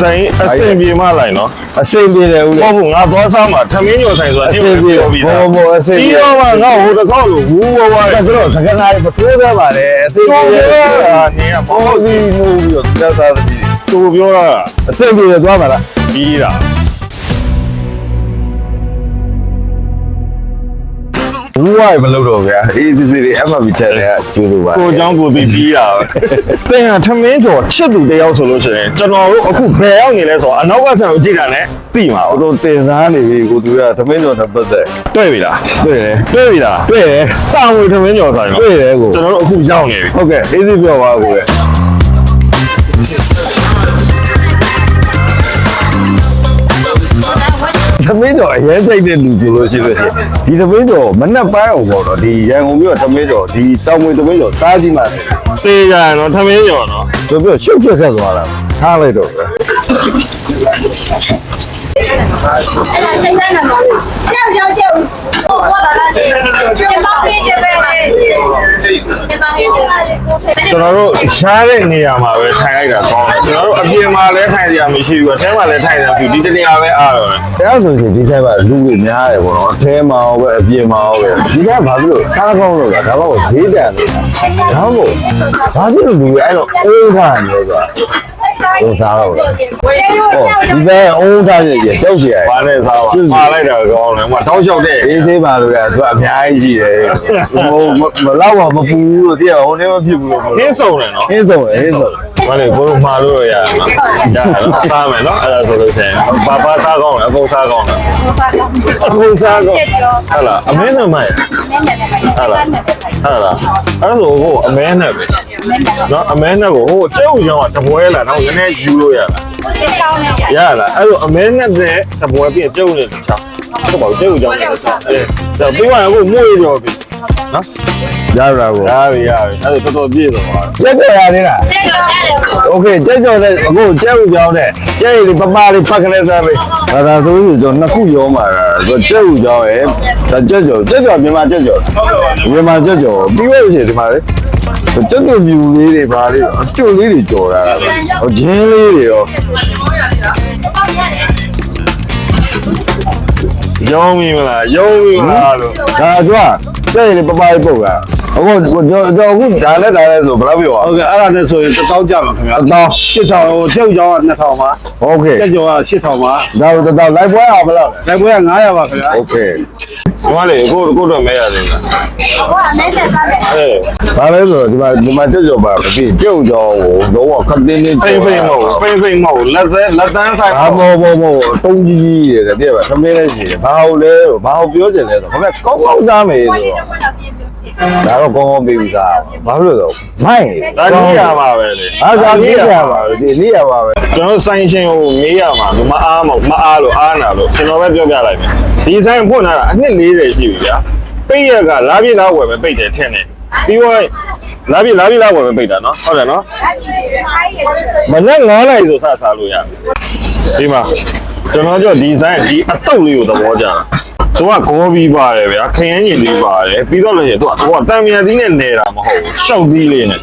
စိန်အစင်ပြေမလိုက်နော်အစိမ့်ပြေတယ်ဦးမလေ ဟုတ်ဘူးငါသွားစားမှာထမင်းညော်ဆိုင်ဆိုတာအစင်ပြေပြောပြီးသားဘောဘောအစင်ပြေ ပြီးတော့မှငါဟိုတစ်ခေါက်လို့ဝူဝဝဝအဲ့တော့စကားနားမထိုးရပါနဲ့အစိမ့်တော့ပြေပြောတယ်တာနေကဘောဘောဒီနိုးပြီးတော့သက်သာသည်သူပြောတာအစိမ့်ပြေတယ်သွားပါလားပြီးတာ ဘူးဝိုင်းမလုပ်တော့ဗျာအေးစစ်စစ်လေးအမှတ်ပြီးချက်တယ်ကကျိုးလို့ပါ ကိုเจ้าကိုပြီးပြီးတာပဲတင်ကထမင်းကျော်ချစ်သူတယောက်ဆိုလို့ရှိရင်ကျွန်တော်တို့အခုဘယ်ရောက်နေလဲဆိုတော့အနောက်ကဆန်ကိုကြည့်တာနဲ့သိမှာပါ ဟိုတော့တင်စားနေပြီကိုသူကသမင်းကျော်နဲ့ပတ်သက် တွေ့ပြီလား တွေ့တယ် တွေ့ပြီလား တွေ့တယ် တာငွေထမင်းကျော်ဆိုင်တော့ တွေ့တယ်ကို ကျွန်တော်တို့အခုရောက်နေပြီ ဟုတ်ကဲ့အေးစစ်ပြောပါကိုလေ သမင်းကျော်အရင်စိတ်တဲ့လူဆိုလို့ရှိလို့ရှိရင်ဒီသမင်းကျော်မနှက်ပိုင်းအောင်ပေါ့တော့ဒီရန်ကုန်မြို့သမင်းကျော်ဒီတောင်ဝင်သမင်းကျော်စားကြည့်မှတယ်သေကြရတော့ထမင်းကျော်နော်ဆိုပြီးတော့ရှုပ်ချက်ဆက်သွားတာထားလိုက်တော့ ပဲအဲ့ဒါစိတ်ဆန်းတယ်နော်ကြောက်ကြောက်ကြောက်ဟိုဘာသာလဲဒီပေါင်းပေးတယ်ပဲဒီပေါင်းပေးတယ်ကျွန်တော်တို့ရှားတဲ့နေရာမှာပဲထိုင်လိုက်တာကောင်းတယ်ကျွန်တော်တို့အပြင်မှာလည်းထိုင်ကြမရှိဘူးအထဲမှာလည်းထိုင်နေပြီဒီတနေရာပဲအားတော့တယ်တရားဆိုရင်ဒီဆိုင်မှာလူတွေများတယ်ပေါ့နော်အထဲမှာရောပဲအပြင်မှာရောပဲဒီကဘာဖြစ်လို့စားကောင်းလို့လဲဒါမှမဟုတ်ဈေးတန်လို့ဒါမှမဟုတ်ဘာဖြစ်လို့လူတွေအဲ့တော့အိုးထားနေလဲဆိုတာ 我杀了我。哦，你在欧大姐也吊起来，把那杀吧，把那点高了，我刀削的。谁谁把这个多便宜些的，我我我老我们不的，我那个屁股很瘦的呢，很瘦的很瘦的。我那不用马路呀，呀，杀没了，俺俩做的噻，把把杀光了，够杀光了，够杀光，好了，没那么买，好了，好了，俺说我没那呗。 န်စားကောင်းတယ်အကုန်စားကောင်းဟုတ်လားအမင်းနဲ့မိုက်ဟုတ်လားဟုတ်လားအဲ့လိုဟိုအမဲနဲ့ပဲနော်အမဲနဲ့ကိုဟိုကျဲဥကြောင်ကတပွဲလာတော့နည်းနည်းယူလို့ရလားရလားအဲ့လိုအမဲနဲ့တဲ့တပွဲပြီးကျဲဥနဲ့ချောင်းဟုတ်ပါဘူးကျဲဥကြောင်နဲ့ချောင်းအဲဒါပြီးသွားရင်ကိုမွေးရောပြီနော် ရတာကို ရပြီရပြီအဲ့ဒါတော်တော်ပြည့်သွားပါ စက်ကြော်ရသေးလားโอเคကြက်ကြော်နဲ့အခုကြက်ဥကြောင်းနဲ့ကြက်ရည်လေးပပလေးဖတ်ကလေးစားပေးဒါသာဆိုရင်ကျွန်တော်နှစ်ခုရောမှာဆိုကြက်ဥကြောင်းရယ်ဒါကြက်ကြော်ကြက်ကြော်မြန်မာကြက်ကြော်မြန်မာကြက်ကြော်ပြီးလို့ရှိရင်ဒီမှာလေကြက်ကြော်မြူလေးတွေပါလေးအကျွတ်လေးတွေကြော်တာဟိုဂျင်းလေးတွေရော ရုံးပြီမလားရုံးပြီမလားလို့ ဒါကြွားကြက်ရည်လေးပပလေးပုတ်တာ အခုကျွန်တော်အခုဒါနဲ့ဒါနဲ့ဆိုဘယ်လောက်ပြောအောင် ဟုတ်ကဲ့အဲ့ဒါနဲ့ဆိုရင်တစ်သောင်းကြပါခင်ဗျာ အတောင်း 8000ဟိုကျုပ်ကျောင်းက2000ပါ โอเค ကျက်ကျော်က8000ပါ ဒါတော့တော့လိုက်ပွဲအောင်ဘယ်လောက်လဲ လိုက်ပွဲက900ပါခင်ဗျာ โอเค ဒီမလေးကိုကိုတော့မဲရတယ်လား ဟိုကမဲဆက်စားတယ် အေး ဘာလဲဆိုတော့ဒီမှာဒီမှာကြက်ကြော်ပါမဖြစ်ကြုတ်ကြော်ကိုတော့ခက်တင်းတင်း ဖိမ့်ဖိမ့်မဟုတ်ဖိမ့်ဖိမ့်မဟုတ်လက်သက်လက်တန်းဆိုင် ဘာဘောဘောဘောတုံးကြီးကြီးရတယ်တဲ့ပါသမင်းလေးရှိတယ်ဘာဟုတ်လဲဘာဟုတ်ပြောချင်လဲဆိုတော့ခမကောင်းကောင်းစားမယ်ဆိုတော့ ဒါတော့ကောင်းကောင်းပြေးပြီးစားဘာလို့လဲဆိုမိုင်းဒါကြီးရမှာပဲလေအားစားပြေးရပါဒီနေ့ရပါပဲကျွန်တော်ဆိုင်ရှင်ကိုမေးရမှာဒီမအားမမအားလို့အားနာလို့ကျွန်တော်ပဲပြောပြလိုက်မယ်ဒီဆိုင်ဖွင့်လာတာအနှစ်40ရှိပြီဗျာပိတ်ရကလာပြလာဝယ်ပဲပိတ်တယ်ထင်တယ်ပြီးတော့လာပြလာပြလာဝယ်ပဲပိတ်တာနော်ဟုတ်တယ်နော်မနေ့9နိုင်ဆိုစစားလို့ရတယ်ဒီမှာကျွန်တော်ကြောဒီဇိုင်းဒီအတုပ်လေးကိုသဘောကျတာ သူကဂေါ်ပြီးပါတယ်ဗျာခရမ်းညင်လေးပါတယ်ပြီးတော့လည်းသူကဟိုတံမြာသီးနဲ့နေတာမဟုတ်ဘူးရှောက်သီးလေးနဲ့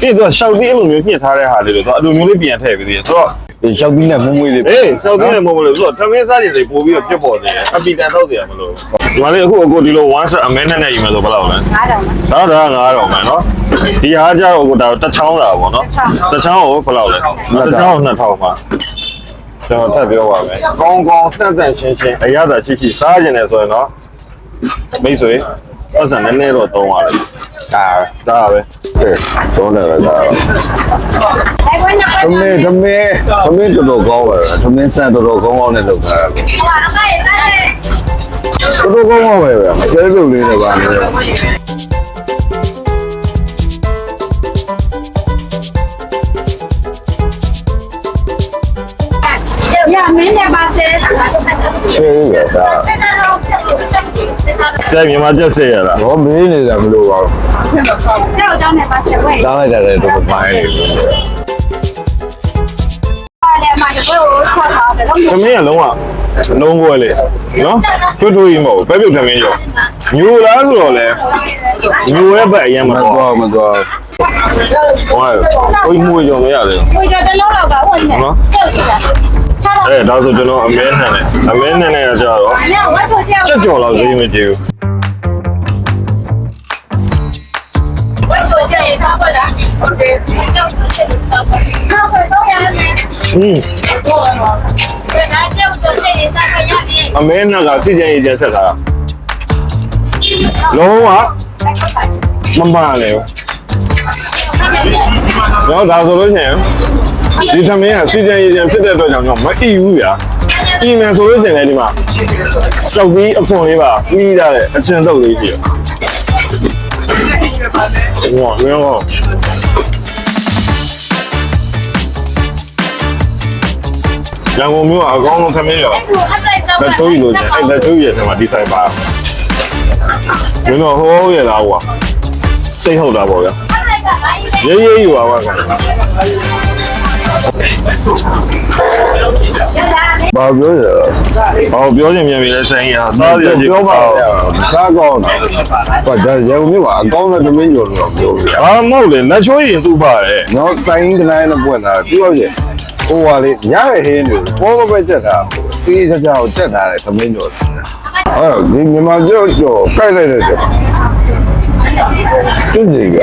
ဒီတော့ရှောက်သီးအလိုမျိုးညှစ်ထားတဲ့ဟာလေးတွေတော့အလိုမျိုးလေးပြန်ထည့်ပြီးသေးတယ်ဆိုတော့ဒီရှောက်ပြီးနဲ့မွေးမွေးလေးအေးရှောက်သီးနဲ့မဟုတ်ဘူးလို့ဆိုတော့ထမင်းစားကြတွေပို့ပြီးတော့ပြတ်ပေါ်နေတယ်အပီတန်တော့တယ်မလို့ဒီမှာလေးအခုအခုဒီလို one set အမဲနဲ့နဲ့ယူမယ်ဆိုဘယ်လောက်လဲ9000တော့ဒါ9000မယ်နော်ဒီဟာကြတော့အခုဒါတစ်ချောင်းတာပေါ့နော်တစ်ချောင်းကိုဘယ်လောက်လဲတစ်ချောင်း2000ပါ ကျွန်တော်ထပ်ပြောပါမယ်ကောင်းကောင်းတန့်တန့်ရှင်းရှင်းအရသာရှိရှိစားကြတယ်ဆိုရင်တော့မိတ်ဆွေပတ်စံနည်းနည်းတော့သုံးရတယ်ဒါဒါပဲကဲသုံးတယ်ပဲစားတော့လိုက်ပွဲနှစ်ပွဲသမင်းသမင်းသမင်းတော်တော်ကောင်းပါပဲသမင်းဆန်တော်တော်ကောင်းကောင်းနဲ့လုပ်ထားတာဟိုကတော့ကဲကဲတော်တော်ကောင်းကောင်းပဲဗျာမကျဲပြုတ်လေးနဲ့ပါနေ အမင်းနဲ့ပါစေတာကတော့ပတ်သက်ပြီအေးရတာကြိုက်မြန်မာပြက်စေရတာဟောမေးနေတာမလို့ပါဘူးကျောင်းနဲ့ပါစေဝဲတောင်းလိုက်တာလည်းတော့ပိုင်းနေပြီလေမာတို့ဆောက်ထားတယ်လုံးဝခမင်းကလုံးဝနှုံးခွဲလေနော်တွေ့တွေ့မဟုတ်ပဲပြုတ်ခမင်းရောညိုလားဆိုတော့လေညိုရဲ့ဘက်အရင်မတော်မတော်ဟုတ်ဟိုမွေကြောင်မရတယ်ဟိုကြောင်တလုံးတော့ပါဟိုနေနော် အဲဒါဆိုကျွန်တော်အမဲနဲ့အမဲနဲ့နဲ့ကြာတော့ချက်ကြော်လောက်ဈေးမကြည့်ဘူးอืมအမဲနာကစီကြရေးကြဆက်တာလုံးဝမမလဲ။တော့ဒါဆိုလို့ရှိရင် ဒီသမင်းကစီကြံရေကြံဖြစ်တဲ့အတွက်ကြောင့်ကျွန်တော်မအီဘူးဗျာအီမယ်ဆိုလို့ရှိရင်လည်းဒီမှာစောက်ပြီးအဖွန်လေးပါပြီးရတဲ့အချင်းတုပ်လေးရှိရဟောရဟောရန်ကုန်မြို့ကအကောင်းဆုံးသမင်းရောလက်ထိုးကြီးလို့ညအဲ့လက်ထိုးကြီးရဲ့ဆံမှာဒီဆိုင်ပါမင်းတို့ဟိုးရလားကွာစိတ်ဟုတ်တာပေါ့ဗျာရေးရေးယူပါပါကွာ ဘာပြောရလဲဟောပြောချင်မြန်ပြီလဲဆိုင်ရစားရကြည့်ပြောပါစားကောင်းတယ်ဘာဒါရေုံမျိုးကအကောင်းတဲ့သမင်းကျော်လို့ပြောပြရဘာမဟုတ်လေလက်ချိုးရင်သူ့ပါတယ်နော်တိုင်းကလိုင်းနဲ့ပွင့်တာပြောရဟိုပါလေညရဲ့ဟင်းတွေပေါ်မပဲချက်တာအေးစကြကိုချက်တာတဲ့သမင်းကျော်အဲ့တော့ဒီမြန်မာကျော်ကျော်ကြိုက်လိုက်တဲ့ကျော် သူစီက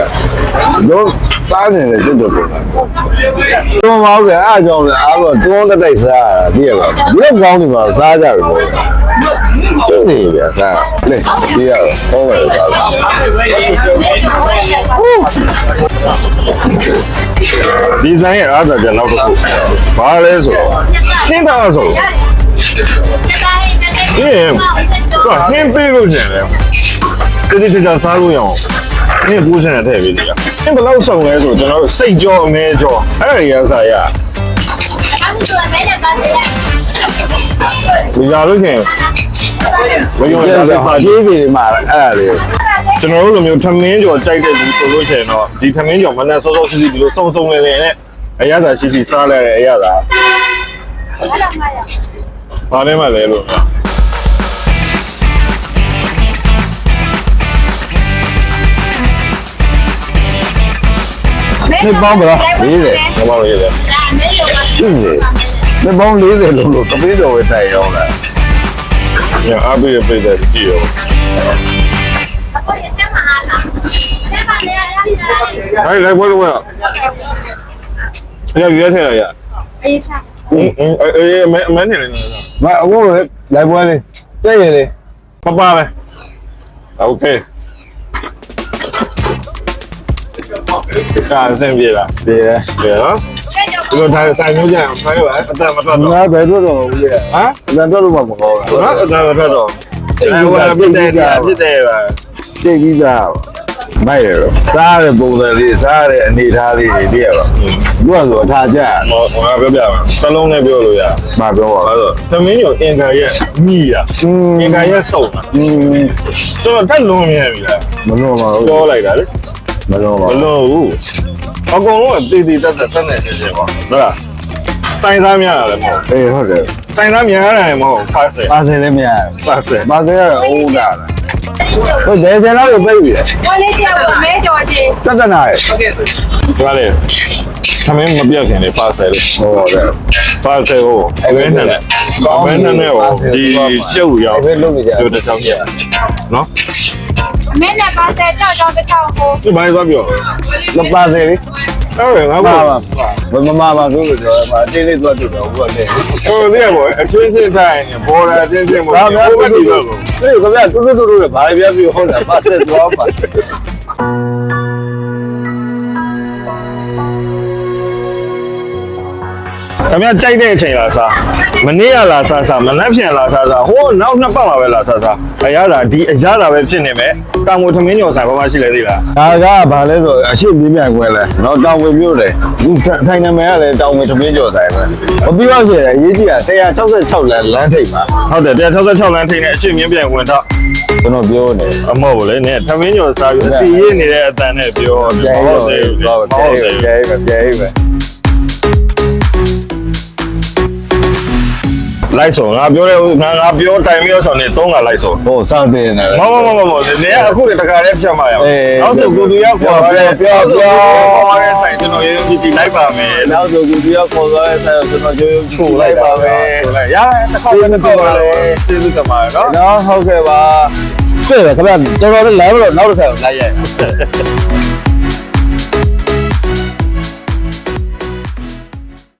တော့စားနေတယ်ကျွတ်ကျွတ်ပြောတာတော်ပါဗျာအားကြောင့်လည်းအားတော့တွန်းတိုက်စားရတာသိရပါဒီလောက်ကောင်းနေမှာစားကြပြီပေါ့ကျွတ်စီဗျာစားလေဒီရတော့ဟောပဲစားလားဒီဆိုင်ရဲ့အားသာချက်နောက်တစ်ခုဘာလဲဆိုတော့ရှင်းတာဆိုဒီရင်ကရှင်းပေးလို့ရှင်လေဒီဒီချာစားလို့ရအောင် နင့်ကိုးစင်နဲ့ထည့်ပေးသေးတာနင့်ဘယ်လောက်ဆောင်လဲဆိုကျွန်တော်တို့စိတ်ကြောအမဲကြောအဲ့ဒါတွေကစားရအခုဆိုအမဲနဲ့ပါသေးရဒီလာလို့ရှင်ဘယ်လိုလဲစားရေးပြီမှာအဲ့ဒါလေးကျွန်တော်တို့လိုမျိုးထမင်းကြောကြိုက်တဲ့လူဆိုလို့ရှိရင်တော့ဒီထမင်းကြောမနဲ့စောစောစီးစီးဒီလိုစုံစုံလင်လင်နဲ့အရသာရှိရှိစားလိုက်တဲ့အရသာဘာနဲ့မှလဲလို့ နှစ်ပေါင်းပါလား40။ဘာမှမရဘူး။ရှိနေ။နှစ်ပေါင်း40လုံးလို့တပည့်တော်ဝယ်တိုင်ရောလား။ညာအားပေးရပေးတယ်ကြည့်ရော။အခုရတဲ့မှာလား။တဲ့မှာလည်းရရ။ဟဲ့လိုက်ပွဲလို့ရ။အဲ့ရရထဲရရ။အေးစား။အေးအေးမမနေလေ။မအခုလိုက်ပွဲလေး။တဲ့ရလေ။ပပပဲ။ Okay. ကာစင်ပြေလား ဒီရ ပြေနော် 这就 ဒီလိုထိုင်ဆိုင်မျိုးကြအောင်ဖိုင်းပါအတမတော်တော့ ငါဘယ်တော့တော့ဦးလေ ဟမ် အတန်တော့လို့မကောင်းဘူး နော်အတမတော်တော့အဲဝါပြတဲ့ပြတဲ့ပါ သိပြီးသားမိုက်ရတော့စားတဲ့ပုံစံလေးစားတဲ့အနေထားလေးတွေတည်းရပါဘူးကဆိုအထားကြ ဟောငါပြောပြပါစလုံးနဲ့ပြောလို့ရ မပြောပါ ဘာ ဘူး လို့သမင်းညိုအင်္ဂါရဲ့မိရအင်္ဂါရဲ့စုံတာ อืม တော့တက်လုံးမြင်ပြီလား မလို့ပါဘူး ပြောလိုက်တာလေ မလို့ပါမလို့ဘူးအကုန်လုံးကတည်တည်တတ်တတ်တက်နေနေကြပါဟုတ်လားဆိုင်သားများရတယ်မဟုတ်အေးဟုတ်တယ်ဆိုင်သားများရတယ်မဟုတ်ပါစေပါစေလည်းမရပါစေပါစေရအိုးလာတာဟုတ်တယ်ဆယ်လောက်ကိုပြိပြီ။ဟောလေးကြောက်မဲကြော်ချင်းတတ်တနာရယ်။ဟုတ်ကဲ့။ဒါလေ။သမင်းမပြတ်ခင်လေပါဆယ်လေ။ဟုတ်တယ်။ပါဆယ်ကိုအဝဲနဲ့လေ။အဝဲနဲ့နဲ့ဒီကျုပ်ရောက်။ဒီလောက်နေကြ။ကျုပ်တစ်ချောင်းပြ။နော်။ အမေနဲ့ပါတဲ့ကြောက်ကြောက်တစ်ထောင်ကိုဒီဘာလဲသွားပြောမပါစေလေအဲ့ဒါငါ့ဘာဘာမမပါဆိုလို့ပြောမှာအတင်းလေးသွားတူတယ်ဟုတ်တယ်ဟိုလေးပေါ့အချင်းချင်းတိုင်းဘော်ဒါအချင်းချင်းပေါ့ဘာမှမတူတော့ဘူးဒီကဗျာတူတူတူတူနဲ့ဘာပြပြဟုတ်တာပါတဲ့သွားပါ ခင်ဗျာကြိုက်တဲ့အချိန်လာစားမနေ့ကလာစားစားမနက်ဖြန်လာစားစားဟိုနောက်နှစ်ပတ်မှာပဲလာစားစားအရသာဒီအရသာပဲဖြစ်နေမယ်တောင်မထမင်းညော်ဆိုင်ဘာမှရှိလဲသိလားဒါကဘာလဲဆိုအရှိပြင်းပြန်ခွဲလဲတော့တောင်ဝင်မြို့တယ်ဒီဆိုင်နာမည်ကလည်းတောင်ဝင်သမင်းကျော်ဆိုင်ပဲမပြီးတော့ရှိတယ်အရေးကြီးတာ166လမ်းလမ်းထိပ်မှာဟုတ်တယ်166လမ်းထိပ်နဲ့အရှိမြင်းပြန်ဝင်တော့ကျွန်တော်ပြောနေအမော့လေနဲ့ထမင်းညော်စားပြီးအစီရေးနေတဲ့အတန်နဲ့ပြောကြဲဘာရောလို့လဲတော့ဘာလို့လဲကြဲကြဲကြဲပဲ လိုက်ဆိုငါပြောတဲ့ငါငါပြောတိုင်ပြီးတော့ဆောင်နေသုံးကလိုက်ဆိုဟိုစောင့်တင်နေတယ်မမမမမနေကအခုတခါလေးဖြတ်มาရအောင်အေးနောက်ဆိုကိုသူရောက်ခေါ်ရဲပြောပြောပြောခေါ်ရဲဆိုင်ကျွန်တော်ရေဒီဒီလိုက်ပါမယ်နောက်ဆိုကူတယောက်ခေါ်သွားတဲ့ဆိုင်ကိုကျွန်တော်ကြိုးရုံချို့လိုက်ပါပဲလိုက်ရတစ်ခါလည်းပြောပါလေကျေးဇူးတင်ပါတယ်နော်နော်ဟုတ်ကဲ့ပါတွေ့တယ်ခင်ဗျာတော်တော်လေး live လို့နောက်တစ်ခါလိုက်ရိုက်